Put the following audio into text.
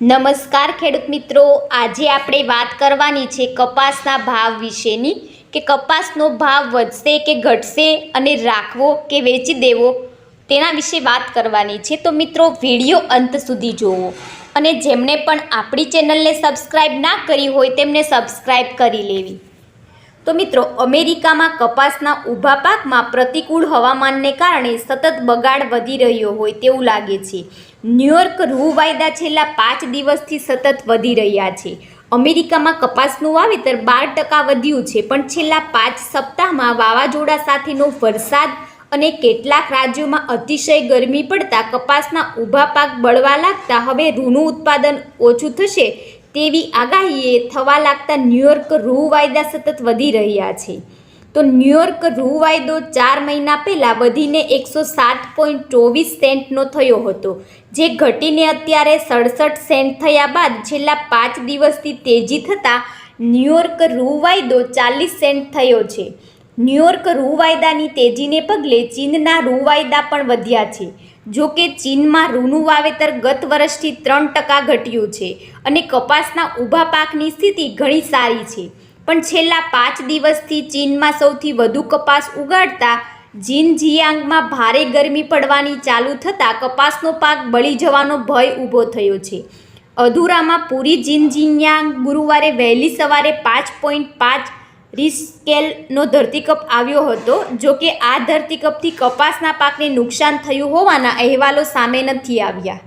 નમસ્કાર ખેડૂત મિત્રો. આજે આપણે વાત કરવાની છે કપાસના ભાવ વિશેની, કે કપાસનો ભાવ વધશે કે ઘટશે અને રાખવો કે વેચી દેવો તેના વિશે વાત કરવાની છે. તો મિત્રો, વીડિયો અંત સુધી જુઓ. અને જેમણે પણ આપણી ચેનલને સબસ્ક્રાઈબ ના કરી હોય તેમને સબસ્ક્રાઈબ કરી લેવી. તો મિત્રો, અમેરિકામાં કપાસના ઊભા પાકમાં પ્રતિકૂળ હવામાનને કારણે સતત બગાડ વધી રહ્યો હોય તેવું લાગે છે. ન્યૂયોર્ક રૂ વાયદા છેલ્લા પાંચ દિવસથી સતત વધી રહ્યા છે. અમેરિકામાં કપાસનું વાવેતર બાર ટકા વધ્યું છે, પણ છેલ્લા પાંચ સપ્તાહમાં વાવાઝોડા સાથેનો વરસાદ અને કેટલાક રાજ્યોમાં અતિશય ગરમી પડતા કપાસના ઊભા પાક બળવા લાગતા હવે રૂનું ઉત્પાદન ઓછું થશે તેવી આગાહીએ થવા લાગતા ન્યૂયોર્ક રૂ વાયદા સતત વધી રહ્યા છે. તો ન્યૂયોર્ક રૂ વાયદો ચાર મહિના પહેલાં વધીને એકસો સાત પોઈન્ટ ચોવીસ સેન્ટનો થયો હતો, જે ઘટીને અત્યારે સડસઠ સેન્ટ થયા બાદ છેલ્લા પાંચ દિવસથી તેજી થતાં ન્યૂયોર્ક રૂ વાયદો ચાલીસ સેન્ટ થયો છે. ન્યૂયોર્ક રૂ વાયદાની તેજીને પગલે ચીનના રૂ વાયદા પણ વધ્યા છે. જો કે ચીનમાં રૂનું વાવેતર ગત વર્ષથી ત્રણ ટકા ઘટ્યું છે અને કપાસના ઊભા પાકની સ્થિતિ ઘણી સારી છે. પણ છેલ્લા પાંચ દિવસથી ચીનમાં સૌથી વધુ કપાસ ઉગાડતા જીનજિયાંગમાં ભારે ગરમી પડવાની ચાલુ થતાં કપાસનો પાક બળી જવાનો ભય ઊભો થયો છે. અધૂરામાં પૂરી જીનજિયાંગ ગુરુવારે વહેલી સવારે પાંચ પોઈન્ટ પાંચ રિસ્કેલનો ધરતીકપ આવ્યો હતો, જો કે આ ધરતીકપથી કપાસના પાકને નુકસાન થયું હોવાના અહેવાલો સામે નથી આવ્યા.